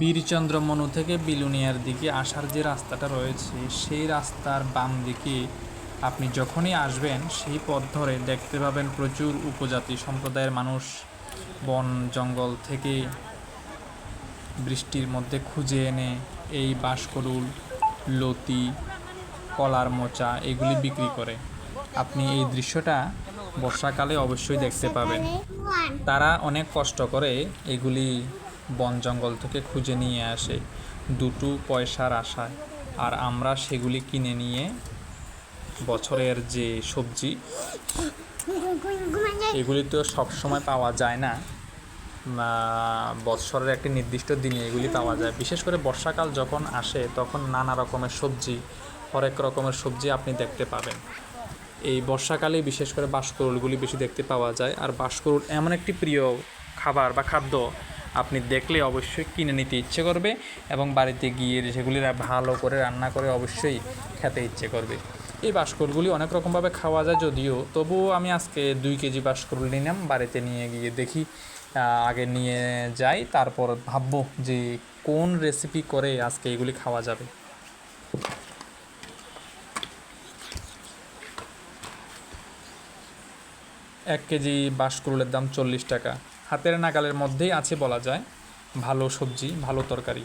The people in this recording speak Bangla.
বীরচন্দ্রমনু থেকে বিলুনিয়ার দিকে আসার যে রাস্তাটা রয়েছে, সেই রাস্তার বাম দিকে আপনি যখনই আসবেন, সেই পথ ধরে দেখতে পাবেন প্রচুর উপজাতি সম্প্রদায়ের মানুষ বন, জঙ্গল থেকে বৃষ্টির মধ্যে খুঁজে এনে এই বাঁশকরুল লতি, কলার মোচা এগুলি বিক্রি করে। আপনি এই দৃশ্যটা বর্ষাকালে অবশ্যই দেখতে পাবেন। তারা অনেক কষ্ট করে এগুলি বন জঙ্গল থেকে খুঁজে নিয়ে আসে দুটো পয়সার আশায়। আর আমরা সেগুলি কিনে নিয়ে বছরের যে সবজি, এগুলি তো সবসময় পাওয়া যায় না। বৎসরের একটি নির্দিষ্ট দিনে এগুলি পাওয়া যায়। বিশেষ করে বর্ষাকাল যখন আসে, তখন নানা রকমের সবজি, হরেক রকমের সবজি আপনি দেখতে পাবেন। এই বর্ষাকালে বিশেষ করে বাঁশকরুলগুলি বেশি দেখতে পাওয়া যায়। আর বাঁশকরুল এমন একটি প্রিয় খাবার বা খাদ্য আপনি দেখলে অবশ্যই কিনে নিতে ইচ্ছে করবে এবং বাড়িতে গিয়ে সেগুলি ভালো করে রান্না করে অবশ্যই খেতে ইচ্ছে করবে। এই বাঁশকরুলগুলি অনেক রকমভাবে খাওয়া যায় যদিও, তবুও আমি আজকে দুই কেজি বাঁশকরুল নিলাম, বাড়িতে নিয়ে গিয়ে দেখি আগে নিয়ে যাই, তারপর ভাববো যে কোন রেসিপি করে আজকে এগুলি খাওয়া যাবে। এক কেজি বাসকুরুলের দাম চল্লিশ টাকা। হাতের নাগালের মধ্যেই আছে বলা যায়, ভালো সবজি, ভালো তরকারি।